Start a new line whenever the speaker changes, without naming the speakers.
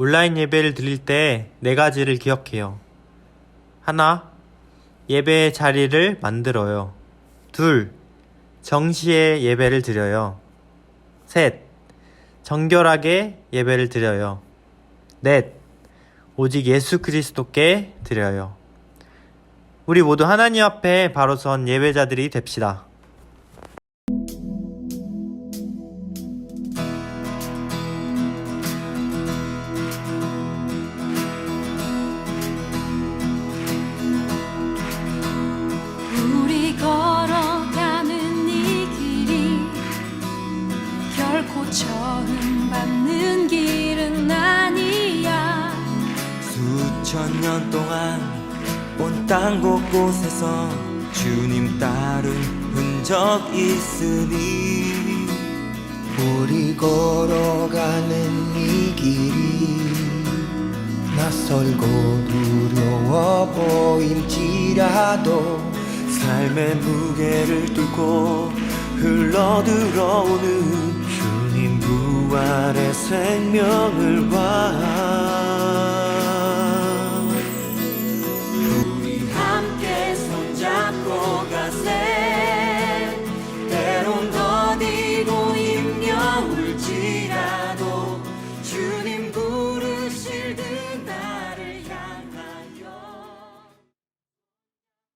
온라인 예배를 드릴 때 네 가지를 기억해요. 하나, 예배의 자리를 만들어요. 둘, 정시에 예배를 드려요. 셋, 정결하게 예배를 드려요. 넷, 오직 예수 그리스도께 드려요. 우리 모두 하나님 앞에 바로 선 예배자들이 됩시다.
처음 받는 길은 아니야.
수천 년 동안 온 땅 곳곳에서 주님 따른 흔적 있으니
우리 걸어가는 이 길이 낯설고 두려워 보일지라도
삶의 무게를 뚫고 흘러 들어오는 부활의 생명을 봐